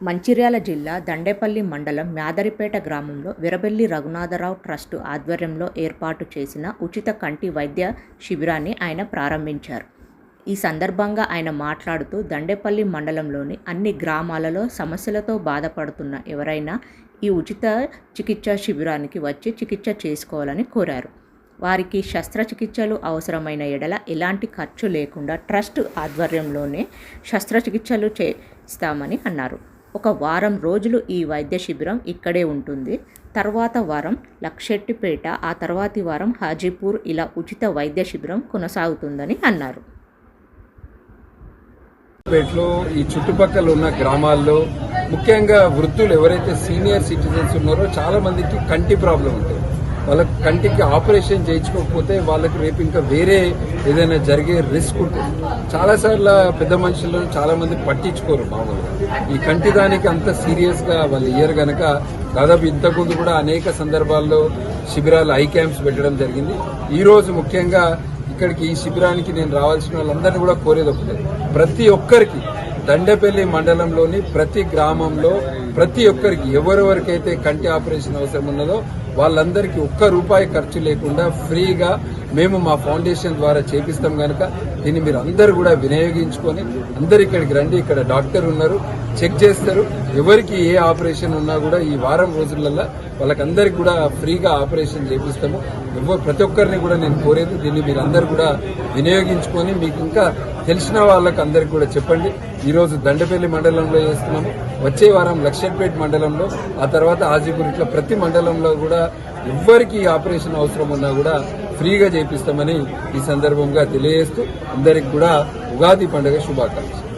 మంచిర్యాల జిల్లా దండేపల్లి మండలం మ్యాదరిపేట గ్రామంలో విరబెల్లి రఘునాథరావు ట్రస్టు ఆధ్వర్యంలో ఏర్పాటు చేసిన ఉచిత కంటి వైద్య శిబిరాన్ని ఆయన ప్రారంభించారు. ఈ సందర్భంగా ఆయన మాట్లాడుతూ దండేపల్లి మండలంలోని అన్ని గ్రామాలలో సమస్యలతో బాధపడుతున్న ఎవరైనా ఈ ఉచిత చికిత్స శిబిరానికి వచ్చి చికిత్స చేసుకోవాలని కోరారు. వారికి శస్త్రచికిత్సలు అవసరమైన ఎడల ఎలాంటి ఖర్చు లేకుండా ట్రస్ట్ ఆధ్వర్యంలోనే శస్త్రచికిత్సలు చేస్తామని అన్నారు. ఒక వారం రోజులు ఈ వైద్య శిబిరం ఇక్కడే ఉంటుంది. తర్వాత వారం లక్షెట్టిపేట ఆ తర్వాతి వారం హాజీపూర్ ఇలా ఉచిత వైద్య శిబిరం కొనసాగుతుందని అన్నారు. పేటలో ఈ చుట్టుపక్కల ఉన్న గ్రామాల్లో ముఖ్యంగా వృద్ధులు ఎవరైతే సీనియర్ సిటిజన్స్ ఉన్నారో చాలా మందికి కంటి ప్రాబ్లం ఉంటుంది. వాళ్ళకి కంటికి ఆపరేషన్ చేయించుకోకపోతే వాళ్ళకి రేపు ఇంకా వేరే ఏదైనా జరిగే రిస్క్ ఉంటుంది. చాలాసార్లు పెద్ద మనుషులను చాలా మంది పట్టించుకోరు మామూలుగా. ఈ కంటి దానికి అంత సీరియస్గా వాళ్ళు ఇయ్యరు గనక దాదాపు ఇంతకుముందు కూడా అనేక సందర్భాల్లో శిబిరాలు ఐ క్యాంప్స్ పెట్టడం జరిగింది. ఈరోజు ముఖ్యంగా ఇక్కడికి ఈ శిబిరానికి నేను రావాల్సిన వాళ్ళందరినీ కూడా కోరేది ఒకటే. ప్రతి ఒక్కరికి దండపల్లి మండలంలోని ప్రతి గ్రామంలో ప్రతి ఒక్కరికి ఎవరెవరికైతే కంటి ఆపరేషన్ అవసరం ఉన్నదో వాళ్ళందరికీ ఒక్క రూపాయి ఖర్చు లేకుండా ఫ్రీగా మేము మా ఫౌండేషన్ ద్వారా చేపిస్తాం కనుక దీన్ని మీరు అందరు కూడా వినియోగించుకొని అందరు ఇక్కడికి రండి ఇక్కడ డాక్టర్ ఉన్నారు చెక్ చేస్తారు. ఎవరికి ఏ ఆపరేషన్ ఉన్నా కూడా ఈ వారం రోజులలో వాళ్ళకందరికి కూడా ఫ్రీగా ఆపరేషన్ చేపిస్తాము. ఎవరు ప్రతి ఒక్కరిని కూడా నేను కోరేది దీన్ని మీరు అందరు కూడా వినియోగించుకొని మీకు ఇంకా తెలిసిన వాళ్ళకి అందరికి కూడా చెప్పండి. ఈరోజు దండపల్లి మండలంలో చేస్తున్నాము. వచ్చే వారం లక్షట్పేట మండలంలో ఆ తర్వాత ఆజీపూర్ ఇట్లా ప్రతి మండలంలో కూడా ఎవ్వరికి ఆపరేషన్ అవసరం ఉన్నా కూడా ఫ్రీగా చేపిస్తామని ఈ సందర్భంగా తెలియజేస్తూ అందరికి కూడా ఉగాది పండుగ శుభాకాంక్షలు.